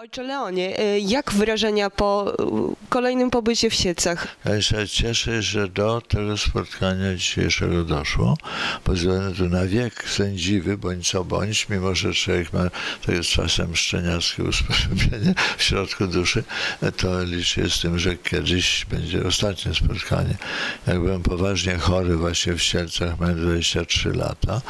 Ojcze Leonie, y, jak wrażenia po y, kolejnym pobycie w Siecach? Ja się cieszę, że do tego spotkania dzisiejszego doszło, bo ze względu na wiek sędziwy, bądź co bądź, mimo że człowiek ma to jest czasem szczeniackie usposobienie w środku duszy, to liczę z tym, że kiedyś będzie ostatnie spotkanie. Jak byłem poważnie chory właśnie w Sielcach, miałem 23 lata,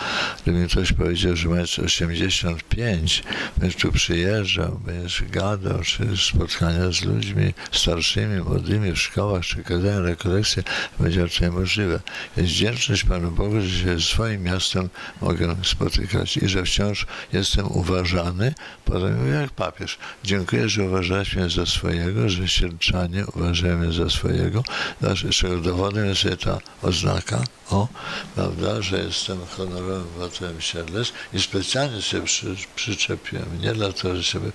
gdy mi ktoś powiedział, że mając 85, będziesz tu przyjeżdżał, będziesz gadał, czy spotkania z ludźmi starszymi, młodymi w szkołach, czy kazania rekolekcje, będzie to niemożliwe. Więc wdzięczność Panu Bogu, że się swoim miastem mogę spotykać i że wciąż jestem uważany, potem jak papież. Dziękuję, że uważałeś mnie za swojego, że Sielczanie uważają mnie za swojego, czego dowodem jest ta oznaka, o, prawda, że jestem honorowym obywatelem Siedlec i specjalnie sobie przy, przyczepiłem, nie dlatego, że sobie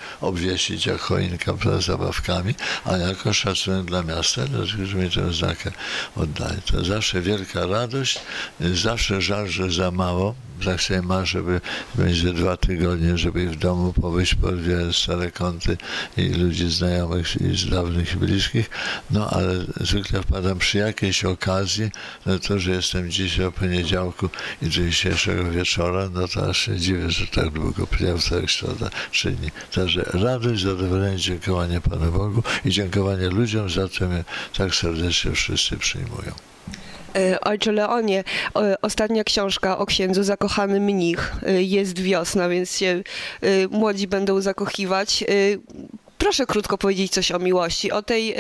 obwiesić jak choinka przed zabawkami, a jako szacunek dla miasta, dlatego, mi tę oznakę oddaje. To zawsze wielka radość, zawsze żal, że za mało, tak sobie ma, żeby będzie dwa tygodnie, żeby w domu pobyć po dwie stare kąty i ludzi znajomych i z dawnych i bliskich, no ale zwykle wpadam przy jakiejś okazji, no to, że jestem dzisiaj o poniedziałku i do dzisiejszego wieczora, no to aż się dziwię, że tak długo wtorek, środa, trzy dni. Także radość, zadowolenie, dziękowanie Panu Bogu i dziękowanie ludziom za to mnie tak serdecznie wszyscy przyjmują. Y, Ojcze Leonie, ostatnia książka o księdzu zakochany mnich. y, Jest wiosna, więc się y, młodzi będą zakochiwać. Proszę krótko powiedzieć coś o miłości, o tej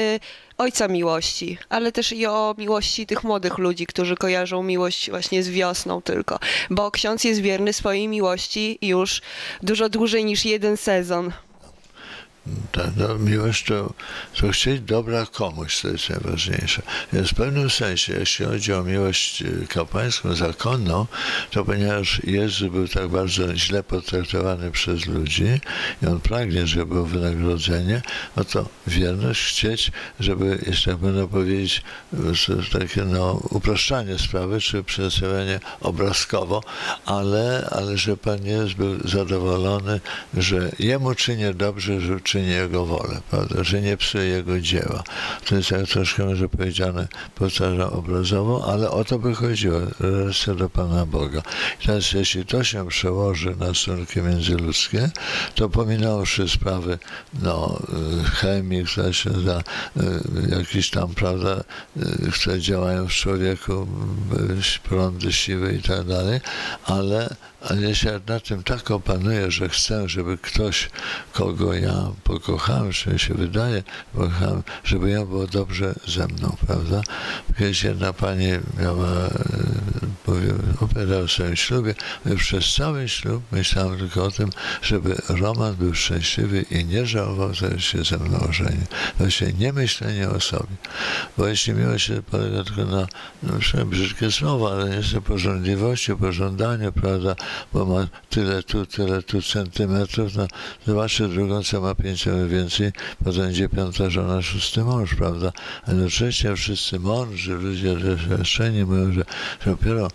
ojca miłości, ale też i o miłości tych młodych ludzi, którzy kojarzą miłość właśnie z wiosną tylko. Bo ksiądz jest wierny swojej miłości już dużo dłużej niż jeden sezon. Ta, no, miłość to, to chcieć dobra komuś, to jest najważniejsze. Więc w pewnym sensie, jeśli chodzi o miłość y, kapłańską, zakonną, to ponieważ Jezus był tak bardzo źle potraktowany przez ludzi i on pragnie, żeby było wynagrodzenie, no to wierność chcieć, żeby, jeśli tak można powiedzieć, takie no, upraszczanie sprawy, czy przedstawianie obrazkowo, ale, ale że Pan Jezus był zadowolony, że Jemu czynię dobrze, że czynię Jego wolę, prawda? że nie psuje Jego dzieła. To jest jak troszkę może powiedziane, powtarzam obrazowo, ale o to by chodziło, relacja do Pana Boga. I teraz jeśli to się przełoży na stosunki międzyludzkie, to pominąwszy sprawy no, y, chemii, się y, jakieś tam, prawda, y, które działają w człowieku, y, prądy siły i tak dalej, ale ale ja na tym tak opanuję, że chcę, żeby ktoś, kogo ja pokochałem, czy się wydaje, pokochałem, żeby ja było dobrze ze mną, prawda? Kiedyś jedna pani miała, powiem, operę o swoim ślubie, przez cały ślub myślałem tylko o tym, żeby Roman był szczęśliwy i nie żałował, że się ze mną ożeni. Właśnie nie myślenie o sobie. Bo jeśli miłość polega tylko na, no brzydkie słowa, ale nie jeszcze pożądliwości, pożądanie, prawda, bo ma tyle tu, tyle tu centymetrów, no zobaczy drugą, co ma 5 pięcioro więcej, będzie piąta żona, szósty mąż, prawda? A jednocześnie wszyscy mądrzy ludzie doświadczeni mówią, że, że dopiero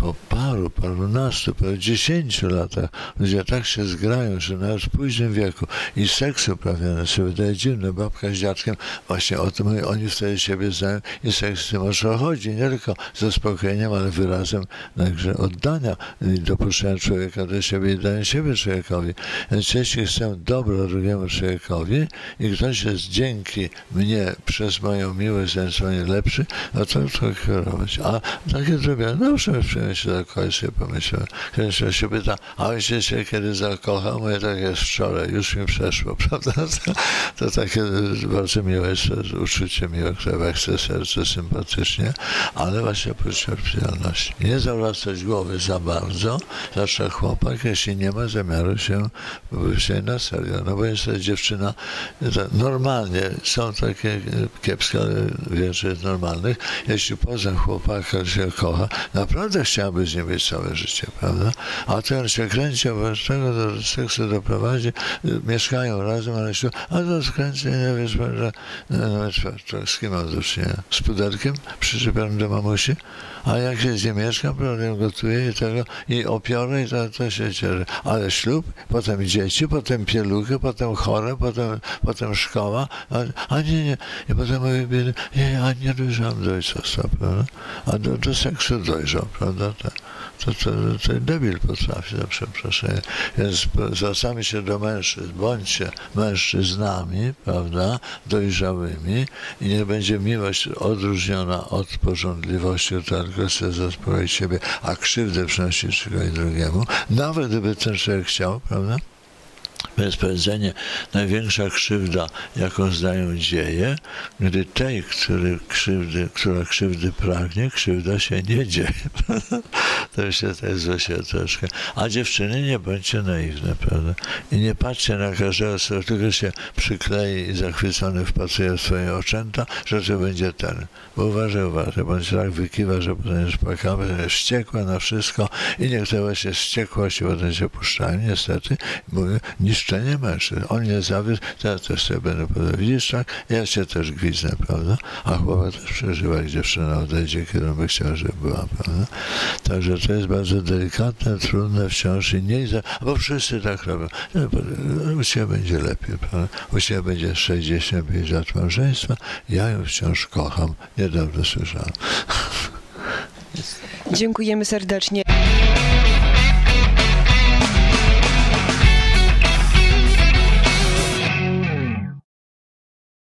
po paru, parunastu, po dziesięciu latach ludzie tak się zgrają, że nawet w późnym wieku i seksu uprawiane się wydaje dziwne, babka z dziadkiem, właśnie o tym oni wtedy siebie znają i seks z tym o co chodzi, nie tylko zaspokojeniem, ale wyrazem także oddania i dopuszczenia człowieka do siebie i dania siebie człowiekowi. Więc jeśli chcę dobro drugiemu człowiekowi, i ktoś jest dzięki mnie przez moją miłość zdecydowanie lepszy, no to to kierować. A takie zrobię, no muszę przyjąć się zakochać, sobie pomyślałem. Kiedyś się pyta, a ojciec się kiedy zakochał? Mówię, tak jest wczoraj, już mi przeszło, prawda? To, to takie bardzo miłe jest uczucie miłe, które wechce serce sympatycznie, ale właśnie poczucie. Nie zawracać głowy za bardzo, zawsze chłopak, jeśli nie ma zamiaru się wziąć na serio. No bo jest to dziewczyna, normalnie są takie kiepskie, jest normalnych. Jeśli poza chłopaka się kocha, naprawdę chciałaby z nim być całe życie, prawda? A ten się kręci, bo z tego do seksu doprowadzi, mieszkają razem, ale się, a to skręcenie, wiesz, że no, to z kim mam do czynienia? Z puderkiem przyczepionym do mamusi? A jak się nie mieszka, potem gotuje i tego, i opiorę i to, to się cieszy. Ale ślub, potem dzieci, potem pieluchy, potem chore, potem, potem szkoła, a, a nie, nie. I potem mówię, nie, ja nie dojrzałem do ojcostwa, prawda? A do, do seksu dojrzał, prawda? To, to, to, to debil potrafi, za przeproszeniem. Więc zwracamy się do mężczyzn, bądźcie mężczyznami, prawda, dojrzałymi i niech będzie miłość odróżniona od porządliwości, tylko chce zaspokoić siebie, a krzywdę przynosić czegoś drugiemu, nawet gdyby ten człowiek chciał, prawda? Więc powiedzenie, największa krzywda, jaką zdają dzieje, gdy tej, który krzywdy, która krzywdy pragnie, krzywda się nie dzieje. to się to jest właśnie troszkę. A dziewczyny, nie bądźcie naiwne, prawda? I nie patrzcie na każdego, kto tylko się przyklei i zachwycony wpatruje w swoje oczęta, że to będzie ten. Bo uważaj, uważaj, bądź tak wykiwa, że potem jest płakała, jest wściekła na wszystko i niech to właśnie wściekłość potem się puszczają, niestety, mówię, niszczenie mężczyzn. On nie zawiódł, teraz też sobie będę powiedział, widzisz tak, ja się też gwiznę, prawda? A chłopak też przeżywa, jak dziewczyna odejdzie, kiedy by chciał, żeby była, prawda? Także to jest bardzo delikatne, trudne wciąż i nie za, bo wszyscy tak robią. U Ciebie będzie lepiej, prawda? U Ciebie będzie 65 lat małżeństwa, ja ją wciąż kocham. Niedawno słyszałem. Dziękujemy serdecznie.